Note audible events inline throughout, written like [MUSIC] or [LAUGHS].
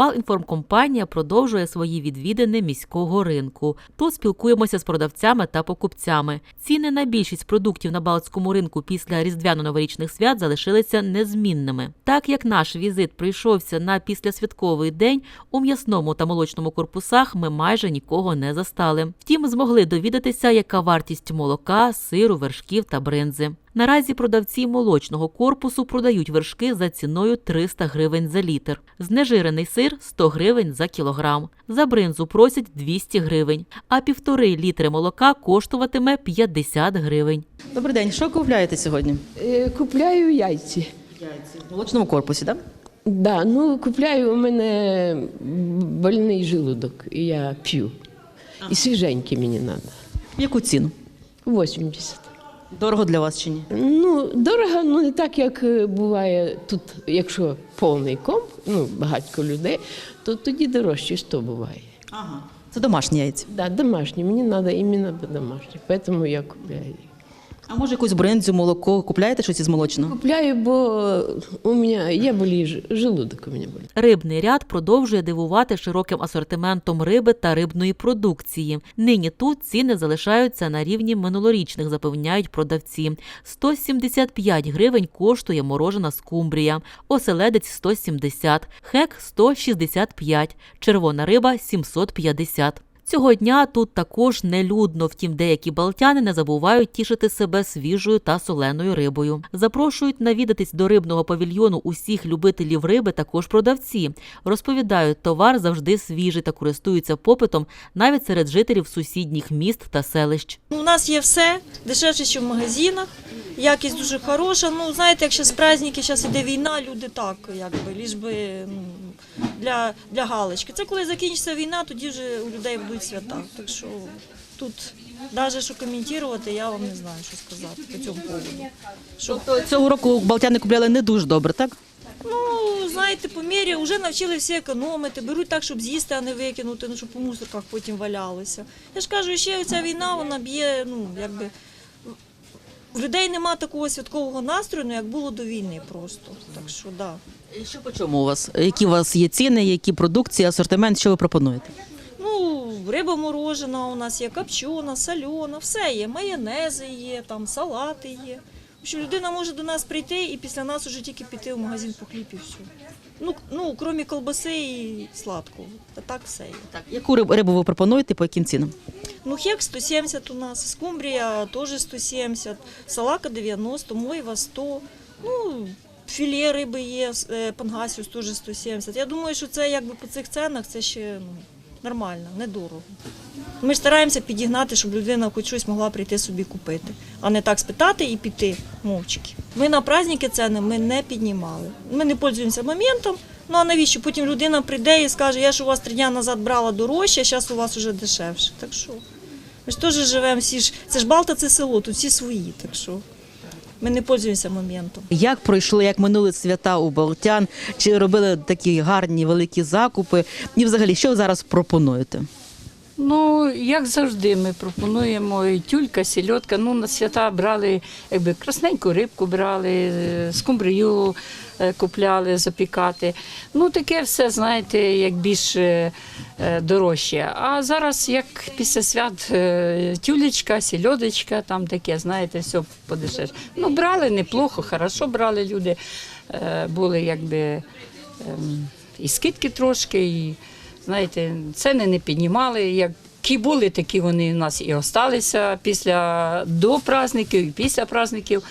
Балінформкомпанія продовжує свої відвідини міського ринку. Тут спілкуємося з продавцями та покупцями. Ціни на більшість продуктів на Балтському ринку після різдвяно-новорічних свят залишилися незмінними. Так як наш візит прийшовся на післясвятковий день, у м'ясному та молочному корпусах ми майже нікого не застали. Втім, змогли довідатися, яка вартість молока, сиру, вершків та бринзи. Наразі продавці молочного корпусу продають вершки за ціною 300 гривень за літр. Знежирений сир 100 гривень за кілограм. За бринзу просять 200 гривень, а півтори літри молока коштуватиме 50 гривень. Добрий день, що купляєте сьогодні? Е, Купляю яйці. В молочному корпусі, так? Да, ну купляю у мене больний желудок, і я п'ю. І свіженькі мені треба. Яку ціну? 80. Дорого для вас чи ні? Ну, дорого, ну не так, як е, буває тут, якщо повний комп, ну, багатько людей, то тоді дорожче що буває. Ага. Це домашні яйця. Да, домашні, мені треба іменно домашні, тому я купляю. А може якусь бринзу, молоко, купляєте щось із молочного? Купляю, бо у мене, я болію, желудок у мене болить. Рибний ряд продовжує дивувати широким асортиментом риби та рибної продукції. Нині тут ціни залишаються на рівні минулорічних, запевняють продавці. 175 гривень коштує морожена скумбрія, оселедець 170, хек 165, червона риба 750. Цього дня тут також нелюдно, втім деякі балтяни не забувають тішити себе свіжою та соленою рибою. Запрошують навідатись до рибного павільйону усіх любителів риби, також продавці. Розповідають, товар завжди свіжий та користуються попитом навіть серед жителів сусідніх міст та селищ. У нас є все дешевше, ніж в магазинах. Якість дуже хороша. Ну, знаєте, як зараз праздники, зараз іде війна, люди так, якби, ліж би ну, для, для галочки. Це коли закінчиться війна, тоді вже у людей будуть свята. Так що тут навіть що коментувати, я вам не знаю, що сказати по цьому поводу. Що, Тобто цього року балтяни купляли не дуже добре, так? ну, знаєте, по мірі вже навчили всі економити, беруть так, щоб з'їсти, а не викинути, ну, щоб по мусорках потім валялося. Я ж кажу, ще ця війна, вона б'є, ну, якби. В людей нема такого святкового настрою, ну, як було до війни просто. Так що, да. І Що по чому у вас? Які у вас є ціни, які продукції, асортимент, що ви пропонуєте? Ну, риба морожена у нас є, копчена, сальона, все є. Майонези є, там салати є. Що людина може до нас прийти і після нас уже тільки піти в магазин по хліб і все. Ну, ну крім колбаси і сладкого. Та так все є. Так. Яку риб- рибу ви пропонуєте, по яким цінам? Ну, хек 170 у нас, скумбрія теж 170, салака 90, мойва 100. Ну, філе риби є, е, пангасіус теж 170. Я думаю, що це якби по цих ценах це ще ну, нормально, недорого. Ми стараємося підігнати, щоб людина хоч щось могла прийти собі купити, а не так спитати і піти мовчки. Ми на праздники ціни ми не піднімали. Ми не пользуємося моментом. Ну а навіщо? Потім людина прийде і скаже, я ж у вас три дні назад брала дорожче, а зараз у вас вже дешевше. Так що ми ж теж живемо всі ж. Це ж Балта, це село, тут всі свої, так що ми не пользуємося моментом. Як пройшли, як минули свята у балтян? Чи робили такі гарні великі закупи? І взагалі, що ви зараз пропонуєте? Ну, як завжди, ми пропонуємо і тюлька, сільотка. Ну, на свята брали, якби красненьку рибку брали, е, скумбрію е, купляли запікати. Ну, таке все, знаєте, як більш е, дорожче. А зараз, як після свят, тюлечка, сільодочка, там таке, знаєте, все подешевше. Ну, брали неплохо, хорошо брали люди. Були якби ем, і скидки трошки, і знаєте, ціни не піднімали. Які були, такі вони у нас і осталися після до праздників і після праздників.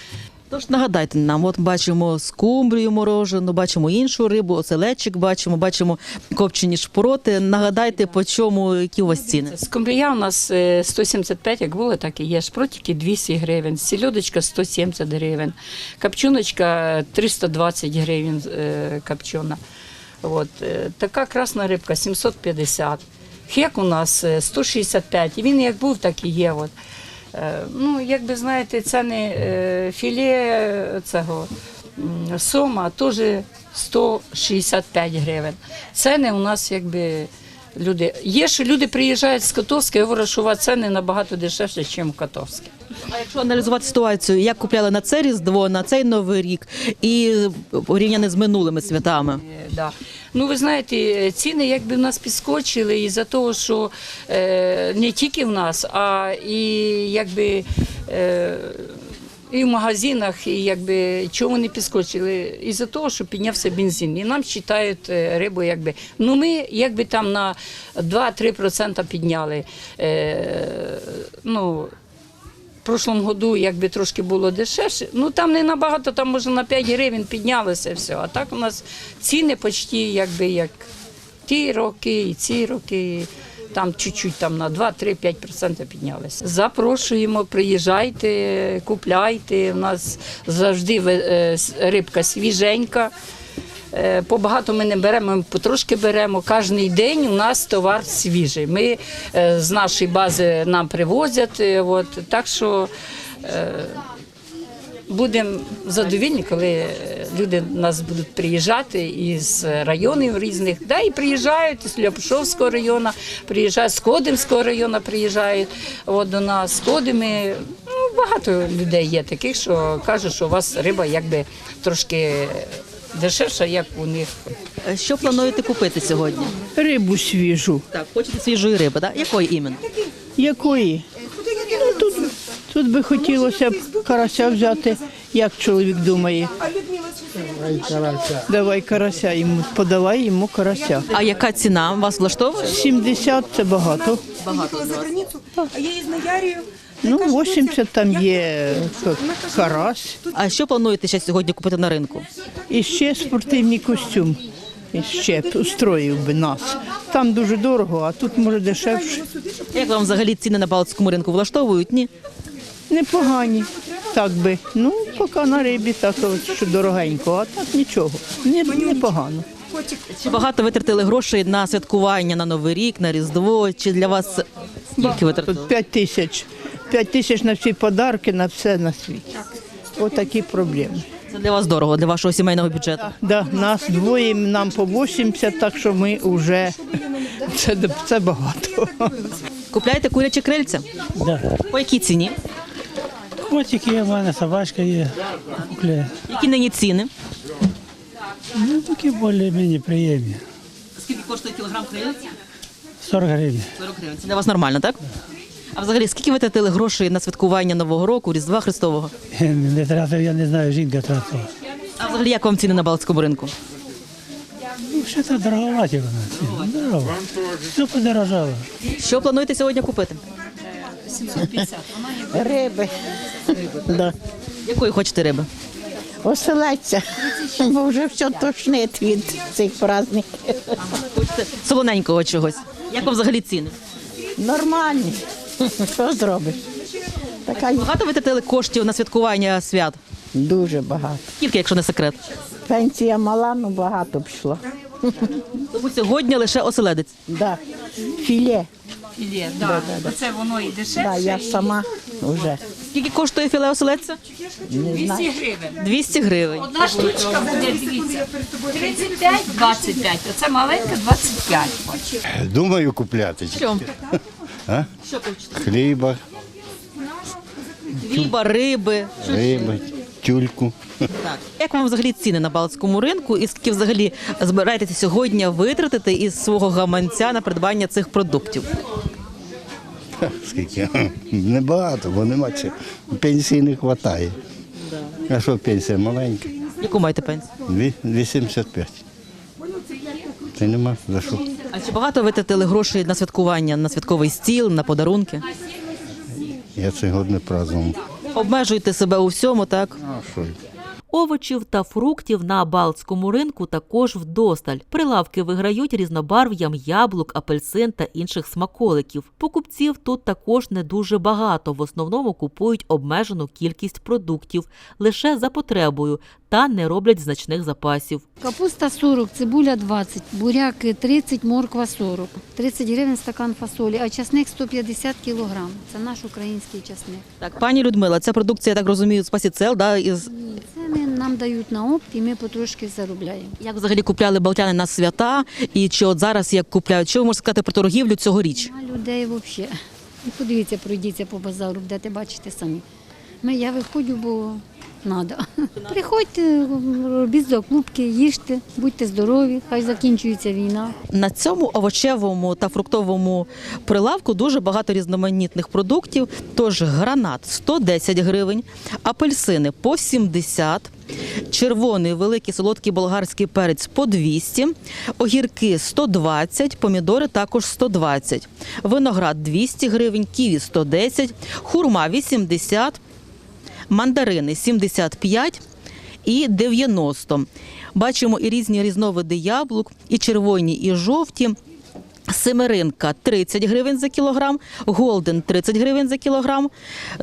Тож нагадайте нам, от бачимо скумбрію морожену, бачимо іншу рибу, оселедчик бачимо, бачимо копчені шпроти. Нагадайте, по чому, які у вас ціни? Скумбрія у нас е, 175, як було, так і є. Шпротики 200 гривень, сільодочка 170 гривень, копчуночка 320 гривень е, копчена. От. е, Така красна рибка 750. Хек у нас е, 165. І він як був, так і є. От. Е, Ну, Якби знаєте, ціни не філе цього сома теж 165 гривень. Ціни у нас якби люди. Є, що люди приїжджають з Котовська і говорять, що у вас ціни набагато дешевше, ніж в Котовське. А якщо аналізувати ситуацію, як купляли на це Різдво, на цей Новий рік і порівняно з минулими святами? Да. Ну, ви знаєте, ціни якби в нас підскочили із-за того, що е, не тільки в нас, а і якби. Е, і в магазинах, і якби чого вони підскочили? Із-за того, що піднявся бензин. І нам вважають е, рибу, якби. Ну ми якби там на 2-3% підняли. Е, ну, в прошлому году якби трошки було дешевше. Ну там не набагато, там може на 5 гривень піднялося все. А так у нас ціни почти якби як ті роки, і ці роки. Там чуть-чуть там на 2-3-5% піднялися. Запрошуємо, приїжджайте, купляйте. У нас завжди е, рибка свіженька. Е, Побагато ми не беремо, ми потрошки беремо. Кожен день у нас товар свіжий. Ми е, з нашої бази нам привозять. От, так що будемо задовільні, коли е, люди до нас будуть приїжджати із районів різних. Да, і приїжджають з Ляпушовського району, приїжджають з Кодимського району, приїжджають от, до нас. З Кодими. Ну, багато людей є таких, що кажуть, що у вас риба якби трошки дешевша, як у них. Е, Що плануєте купити сьогодні? Рибу свіжу. Так, хочете свіжої риби, так? Якої іменно? Якої? Тут, би хотілося б карася взяти, як чоловік думає. Давай карася йому, подавай йому карася. А яка ціна вас влаштовує? 70 це багато. Поїхала за границю, а я із Наярію. Ну, 80 там є ка- карась. А що плануєте ще сьогодні купити на ринку? І ще спортивний костюм. І ще б устроїв би нас. Там дуже дорого, а тут може дешевше. Як вам взагалі ціни на Балтському ринку влаштовують? Ні? Непогані. Так би. Ну, поки на рибі, так от, що дорогенько, а так нічого. Не, непогано. Чи багато витратили грошей на святкування, на Новий рік, на Різдво? Чи для вас скільки витратили? Тут 5 тисяч. 5 тисяч на всі подарки, на все на світі. Отакі проблеми. Це для вас дорого, для вашого сімейного бюджету. Да, нас двоє, нам по 80, так що ми вже це, це багато. Купляєте курячі крильця? Да. По якій ціні? Котик є, в мене собачка є. Кукля. Які нині ціни? Ну, такі більш-менш приємні. Скільки коштує кілограм крильця? 40 гривень. 40 гривень. Це для вас нормально, так? А взагалі, скільки витратили грошей на святкування Нового року, Різдва Христового? [LAUGHS] Не тратив, я не знаю, жінка тратила. А взагалі, як вам ціни на Балтському ринку? Ну, що це дороговаті вона. Дорого. Все подорожало. Що плануєте сьогодні купити? Риби. Да. Якої хочете риби? Оселедця, бо вже все тошнить від цих праздників. Хочете солоненького чогось. Як вам взагалі ціни? Нормальні. Що зробиш? Така Багато витратили коштів на святкування свят? дуже багато. Скільки, якщо не секрет? Пенсія мала, ну багато пішло. Тому сьогодні лише оселедець. Да. Філе. Філе, да. Це воно і дешевше. Да, я сама вже. Скільки коштує філе оселедця? 200 гривень. 200 гривень. Одна штучка буде, дивіться, 35-25. Оце маленька 25. Думаю купляти. Що? А? Що хочете? Хліба, Хліба, риби. риби, тюльку. Так. Як вам взагалі ціни на Балтському ринку і скільки взагалі збираєтеся сьогодні витратити із свого гаманця на придбання цих продуктів? Скільки? Небагато, бо нема чого. Пенсії не вистачає. А що пенсія маленька? Яку маєте пенсію? Дві- 275. Це нема за що. А чи багато витратили грошей на святкування, на святковий стіл, на подарунки? Я цей год не празднував. Обмежуєте себе у всьому, так? А що? Овочів та фруктів на Балтському ринку також вдосталь. Прилавки виграють різнобарв'ям яблук, апельсин та інших смаколиків. Покупців тут також не дуже багато. В основному купують обмежену кількість продуктів лише за потребою та не роблять значних запасів. Капуста 40, цибуля 20, буряк 30, морква 40. 30 гривень стакан фасолі, а часник 150 кілограм. Це наш український часник. Так, пані Людмила, ця продукція, я так розумію, з пасіцел, да, із Ні, це Ціни нам дають на опт, і ми потрошки заробляємо. Як взагалі купляли балтяни на свята? І чи от зараз як купляють? Що ви можете сказати про торгівлю цьогоріч? А людей взагалі. Подивіться, пройдіться по базару, будете бачите самі. Ми, я виходжу, бо треба. Приходьте, робіть закупки, їжте, будьте здорові, хай закінчується війна. На цьому овочевому та фруктовому прилавку дуже багато різноманітних продуктів. Тож гранат 110 гривень, апельсини по 70, червоний великий солодкий болгарський перець по 200, огірки 120, помідори також 120, виноград 200 гривень, ківі 110, хурма 80, мандарини 75 і 90. Бачимо і різні різновиди яблук, і червоні, і жовті. Семеринка 30 гривень за кілограм, Голден 30 гривень за кілограм,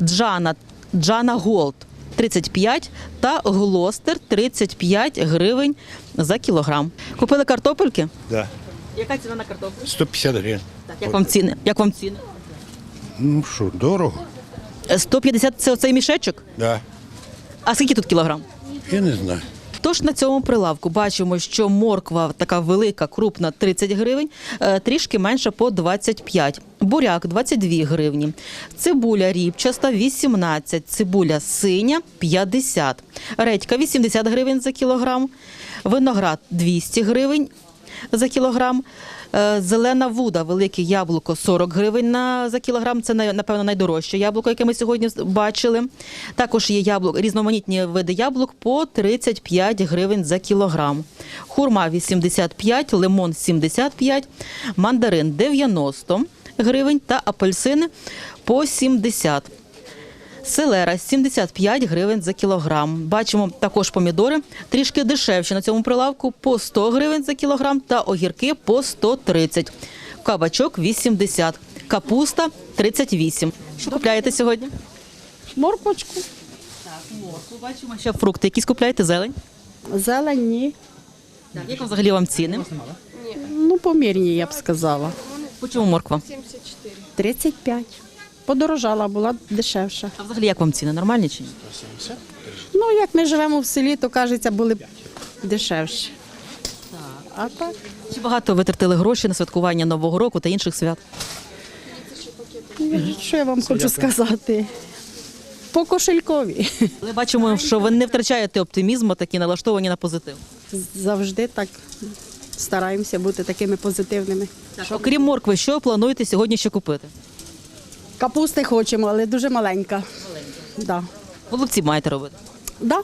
Джана, Джана Голд 35 та Глостер 35 гривень за кілограм. Купили картопельки? Да. Яка ціна на картоплю? 150 гривень. Як вам ціни? Як вам ціни? Ну що, дорого? Е, 150 це оцей мішечок? Да. А скільки тут кілограм? Я не знаю. Тож на цьому прилавку бачимо, що морква така велика, крупна 30 гривень, е, трішки менша по 25. Буряк 22 гривні. Цибуля ріпчаста 18, цибуля синя 50. Редька 80 гривень за кілограм. Виноград 200 гривень за кілограм. Е, Зелена вуда, велике яблуко 40 гривень на, за кілограм. Це напевно найдорожче яблуко, яке ми сьогодні бачили. Також є яблук, різноманітні види яблук по 35 гривень за кілограм. Хурма 85, лимон 75, мандарин 90 гривень та апельсини по 70. Селера 75 гривень за кілограм. Бачимо також помідори трішки дешевші на цьому прилавку по 100 гривень за кілограм та огірки по 130. Кабачок 80, капуста 38. Що купляєте сьогодні? Морквочку, Так, морку бачимо. Ще фрукти якісь купляєте, зелень. зелені, Так, як вам взагалі вам ціни? ну помірні, я б сказала. По чому морква? 35. Подорожала, була дешевша. А взагалі як вам ціни? Нормальні чи ні? Ну, як ми живемо в селі, то кажеться, були б дешевші. А так? Чи багато витратили гроші на святкування Нового року та інших свят? Що я вам хочу сказати? По кошелькові. Але бачимо, що ви не втрачаєте оптимізму, такі налаштовані на позитив. Завжди так стараємося бути такими позитивними. Окрім моркви, що плануєте сьогодні ще купити? Капусти хочемо, але дуже маленька. Да. Голубці маєте робити. Да.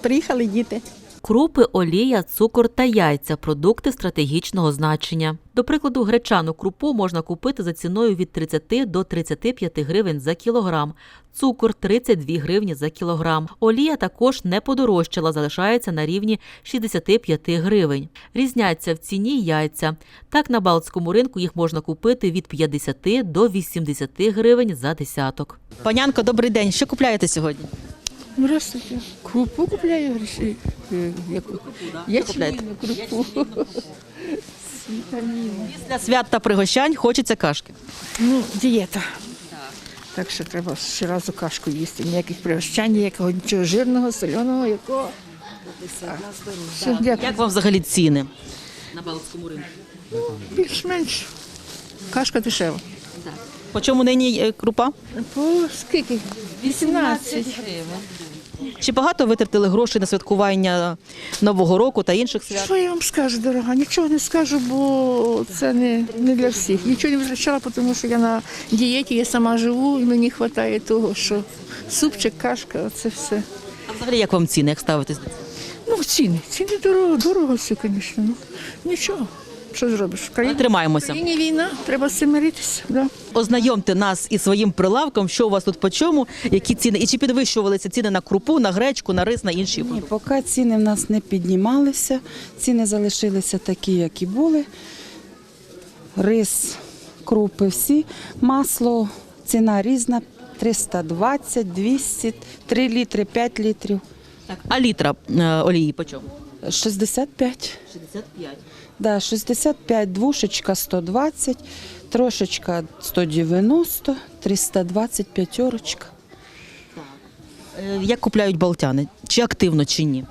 Приїхали діти. Крупи, олія, цукор та яйця продукти стратегічного значення. До прикладу, гречану крупу можна купити за ціною від 30 до 35 гривень за кілограм, цукор 32 гривні за кілограм. Олія також не подорожчала, залишається на рівні 65 гривень. Різняться в ціні яйця. Так на Балтському ринку їх можна купити від 50 до 80 гривень за десяток. Панянко, добрий день. Що купляєте сьогодні? Здравствуйте. Крупу купляю гроші. Ячмінну крупу. Після свят та пригощань хочеться кашки. Ну, дієта. Так що треба щоразу кашку їсти. Ніяких пригощань, ніякого нічого жирного, соляного, якого. Все, дякую. Як вам взагалі ціни на Балтському ринку? Більш-менш. Кашка дешева. По чому нині е, крупа? По скільки? 18. Чи багато витратили грошей на святкування Нового року та інших свят? Що я вам скажу, дорога? Нічого не скажу, бо це не, не для всіх. Нічого не витрачала, тому що я на дієті, я сама живу і мені вистачає того, що супчик, кашка, це все. А взагалі як вам ціни, як ставитесь? Ну, ціни. Ціни дорого, дорого все, звісно. Ну, нічого. Що зробиш? В країні, в тримаємося. країні війна, треба з цим миритися. Да. Ознайомте нас із своїм прилавком, що у вас тут по чому, які ціни, і чи підвищувалися ціни на крупу, на гречку, на рис, на інші Ні, продукти? поки ціни в нас не піднімалися, ціни залишилися такі, як і були. Рис, крупи всі. Масло, ціна різна 320, 200, 3 літри, 5 літрів. Так. А літра е, олії по чому? 65. 65. Да, 65, двушечка 120, трошечка 190, 320, п'ятерочка. Е, Як купляють балтяни? Чи активно, чи ні?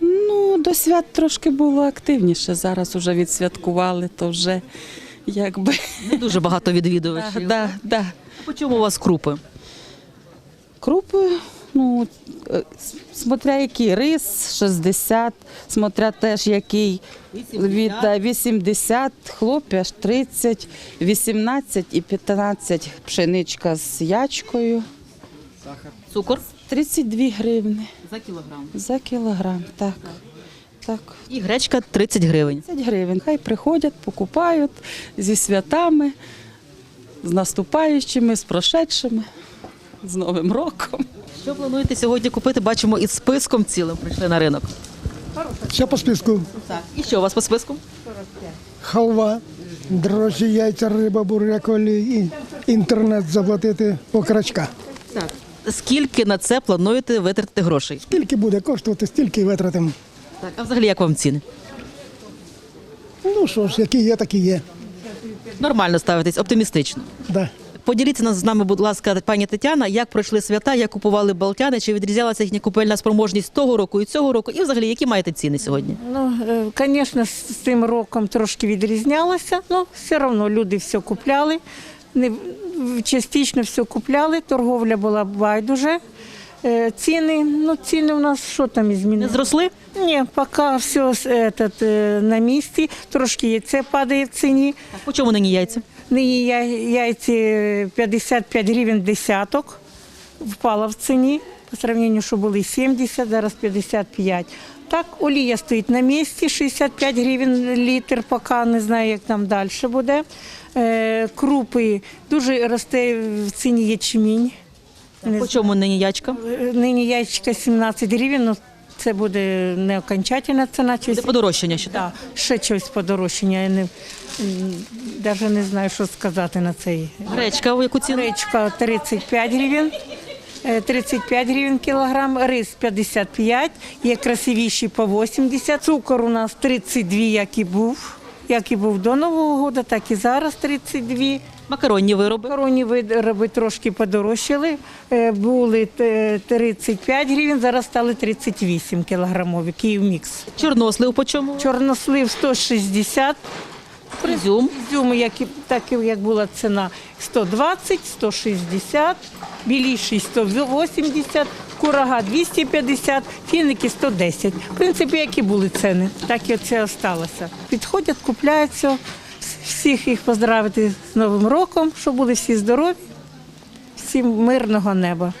Ну, до свят трошки було активніше. Зараз вже відсвяткували, то вже якби. Не дуже багато відвідувачів. [LAUGHS] да, да. По чому у вас крупи? Крупи, ну, е, смотря який рис 60, смотря теж який від да, 80, хлоп'я 30, 18 і 15 пшеничка з ячкою. Цукор 32 гривні за кілограм. за кілограм. Так. Так. І гречка 30 гривень. 30 гривень. Хай приходять, покупають зі святами, з наступаючими, з прошедшими, з Новим роком. Що плануєте сьогодні купити? Бачимо, із списком цілим прийшли на ринок. Все по списку. Так. І що у вас по списку? Халва, дрожжі, яйця, риба, буряк, олій, і інтернет заплатити окрачка. Так. Скільки на це плануєте витратити грошей? Скільки буде коштувати, стільки й витратимо. Так. А взагалі як вам ціни? Ну що ж, які є, такі є. Нормально ставитесь, оптимістично. Да. Поділіться з нами, будь ласка, пані Тетяна, як пройшли свята, як купували балтяни, чи відрізнялася їхня купельна спроможність того року і цього року, і взагалі які маєте ціни сьогодні? Ну, звісно, з цим роком трошки відрізнялося, але все одно люди все купляли. Не, частично все купляли, торговля була байдуже. Е, Ціни, ну ціни у нас що там і Не зросли? Ні, поки все этот, е, на місці, трошки яйце падає в ціні. По чому нині яйця? Нині яйці 55 гривень десяток впала в ціні. По сравненню, що були 70, зараз 55. Так, олія стоїть на місці, 65 гривень літр, поки не знаю, як там далі буде. Е, крупи дуже росте в ціні ячмінь. По чому нині ячка? Е, Нині яєчка 17 гривень, ну це буде не окончательна ціна. Буде подорожчання ще. Да, ще щось подорожчання. Я не, навіть не знаю, що сказати на цей. Гречка, у яку ціну? Гречка 35 гривень. е, 35 гривень кілограм, рис 55, є красивіші по 80. Цукор у нас 32, як і був. Як і був до Нового року, так і зараз 32. Макаронні вироби. Макаронні вироби трошки подорожчали. Е, Були е, 35 гривень, зараз стали 38 кілограмові. Київ мікс. Чорнослив по чому? Чорнослив 160. Ізюм. Ізюм, як, так як була ціна 120, 160, біліший 180, курага 250, фіники 110. В принципі, які були ціни, так і це осталося. Підходять, купляються, всіх їх поздравити з Новим роком, щоб були всі здорові, всім мирного неба.